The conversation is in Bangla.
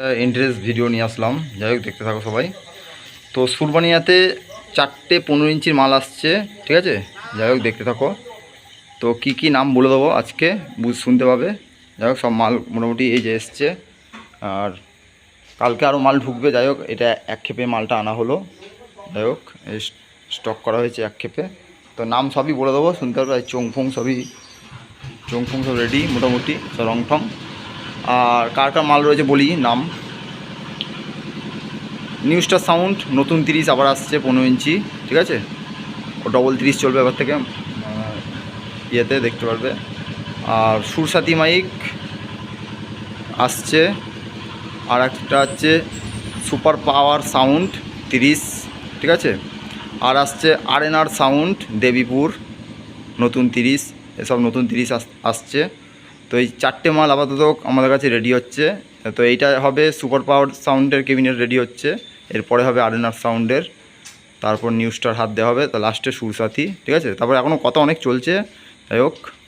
ইন্টারেস্ট ভিডিও নিয়ে আসলাম। যাই হোক, দেখতে থাকো সবাই। তো সুরবানিয়াতে চারটে পনেরো ইঞ্চির মাল আসছে, ঠিক আছে? যাই হোক, দেখতে থাকো। তো কি কি নাম বলে দেবো আজকে, বুঝ শুনতে পাবে। যাই হোক, সব মাল মোটামুটি এই যে এসছে। আর কালকে আরও মাল ঢুকবে, যাই হোক, এটা এক খেপে মালটা আনা হলো। যাই হোক স্টক করা হয়েছে এক তো নাম সবই বলে দেবো, শুনতে পারবে চোংফোং সবই চোংফোং সব রেডি মোটামুটি, সব রং টং আর কার কার মাল রয়েছে বলি নাম। নিউ স্টার সাউন্ড নতুন তিরিশ আবার আসছে পনেরো ইঞ্চি, ঠিক আছে? ও ডবল তিরিশ চলবে এবার থেকে। ইয়েতে দেখতে পারবে। আর সুরসাথী মাইক আসছে। আর একটা হচ্ছে সুপার পাওয়ার সাউন্ড, তিরিশ, ঠিক আছে? আর আসছে আর সাউন্ড, দেবীপুর, নতুন তিরিশ, এসব নতুন তিরিশ আসছে। তো এই চারটে মাল আপাতত আমাদের কাছে রেডি হচ্ছে। তো এইটা হবে সুপার পাওয়ার সাউন্ডের কেবিনেট রেডি হচ্ছে। এরপরে হবে আর এন সাউন্ডের তারপর নিউ স্টার হাত দেওয়া হবে। তো লাস্টে সুরসাথী, ঠিক আছে? তারপর এখনও কথা অনেক চলছে। যাই হোক।